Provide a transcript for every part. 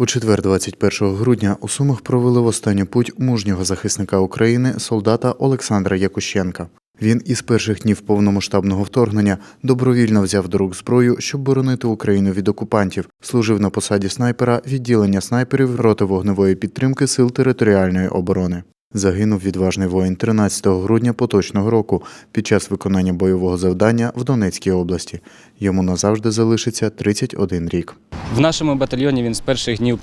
У четвер, 21 грудня, у Сумах провели в останню путь мужнього захисника України солдата Олександра Якущенка. Він із перших днів повномасштабного вторгнення добровільно взяв до рук зброю, щоб боронити Україну від окупантів. Служив на посаді снайпера відділення снайперів роти вогневої підтримки сил територіальної оборони. Загинув відважний воїн 13 грудня поточного року під час виконання бойового завдання в Донецькій області. Йому назавжди залишиться 31 рік. В нашому батальйоні він з перших днів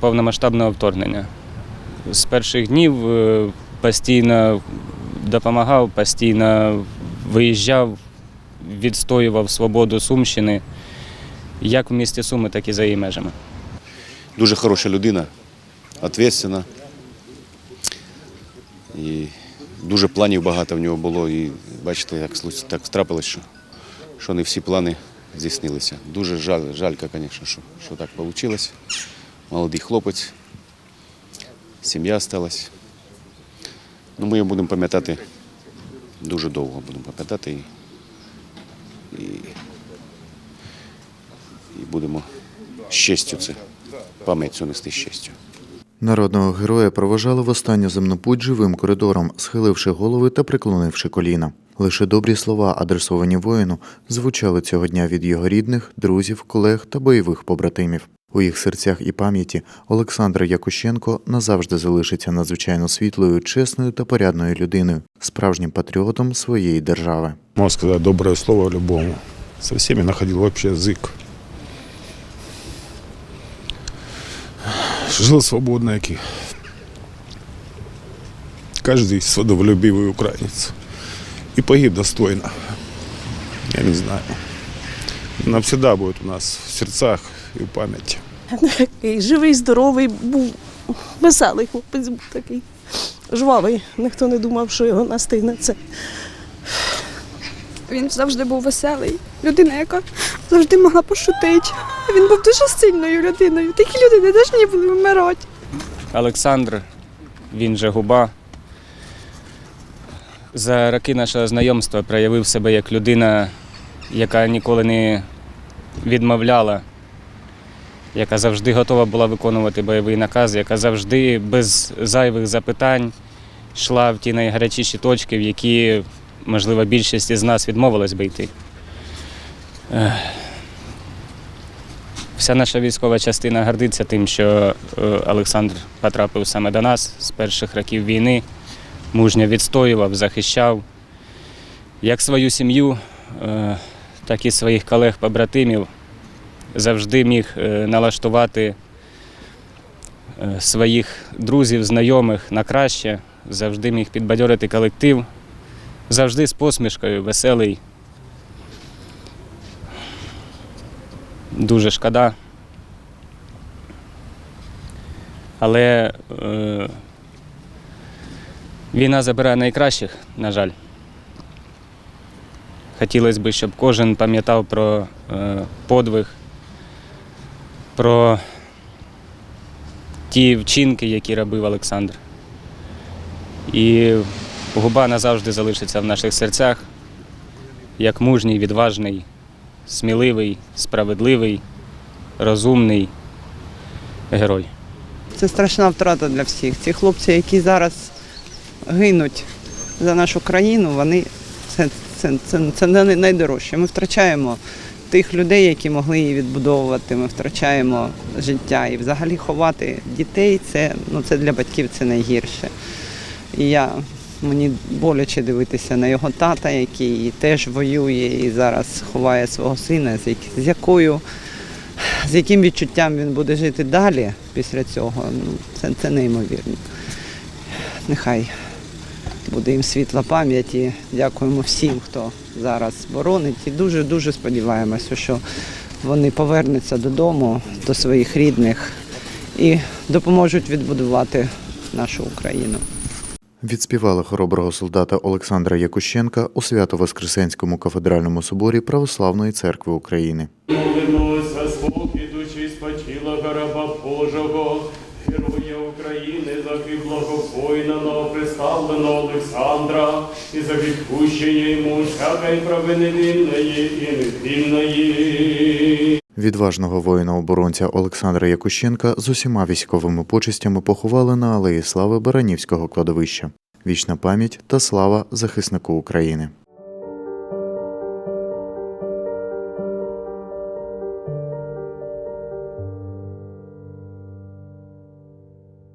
повномасштабного вторгнення. З перших днів е, постійно допомагав, постійно виїжджав, відстоював свободу Сумщини, як в місті Суми, так і за її межами. Дуже хороша людина, відповідальна. І дуже планів багато в нього було. І бачите, як так трапилось, що, що не всі плани здійснилися. Дуже жаль, жалька, звісно, що, що так вийшло. Молодий хлопець, сім'я сталася. Ну, ми його будемо пам'ятати дуже довго будемо пам'ятати і, і, і будемо з честю це пам'ять цю нести з. Народного героя проважали в останню земну путь живим коридором, схиливши голови та приклонивши коліна. Лише добрі слова, адресовані воїну, звучали цього дня від його рідних, друзів, колег та бойових побратимів. У їх серцях і пам'яті Олександр Якущенко назавжди залишиться надзвичайно світлою, чесною та порядною людиною, справжнім патріотом своєї держави. Можно сказать доброе слово любому. Со всеми находил общий язык. Жил свободно, як і каждый свободолюбивый украинец. И погиб достойно. Я не знаю. Навсегда будет у нас в сердцах и в памяти. Такий живий, здоровий, був веселий хлопець був такий. Жвавий. Ніхто не думав, що його настигне це. Він завжди був веселий. Людина, яка завжди могла пошутити. Він був дуже сильною людиною. Такі люди не повинні були вмирати. Олександр, він же губа. За роки нашого знайомства проявив себе як людина, яка ніколи не відмовляла, яка завжди готова була виконувати бойовий наказ, яка завжди без зайвих запитань йшла в ті найгарячіші точки, в які, можливо, більшість із нас відмовилась би йти. Вся наша військова частина гордиться тим, що е, Олександр потрапив саме до нас з перших років війни, мужньо відстоював, захищав як свою сім'ю, е, так і своїх колег-побратимів. Завжди міг е, налаштувати своїх друзів, знайомих на краще, завжди міг підбадьорити колектив, завжди з посмішкою, веселий. Дуже шкода. Але е, війна забирає найкращих, на жаль. Хотілося б, щоб кожен пам'ятав про е, подвиг, про ті вчинки, які робив Олександр. І губа назавжди залишиться в наших серцях як мужній, відважний, сміливий, справедливий, розумний герой. Це страшна втрата для всіх. Ці хлопці, які зараз гинуть за нашу країну, вони це, це, це, це найдорожче. Ми втрачаємо тих людей, які могли її відбудовувати. Ми втрачаємо життя. І взагалі ховати дітей це, ну, це для батьків це найгірше. І я мені боляче дивитися на його тата, який теж воює і зараз ховає свого сина, з, як- з якою з яким відчуттям він буде жити далі після цього, ну, це, це неймовірно. Нехай буде їм світла пам'яті. Дякуємо всім, хто зараз боронить. І дуже-дуже сподіваємося, що вони повернуться додому, до своїх рідних і допоможуть відбудувати нашу Україну. Відспівали хороброго солдата Олександра Якущенка у Свято-Воскресенському кафедральному соборі Православної церкви України. Молимося, спокій душі спочила раба Божого, героя України, загиблого воїна новоприставленого Олександра, і за відпущення йому всякої провини вільної і невільної. Відважного воїна-оборонця Олександра Якущенка з усіма військовими почестями поховали на алеї слави Баранівського кладовища. Вічна пам'ять та слава захиснику України.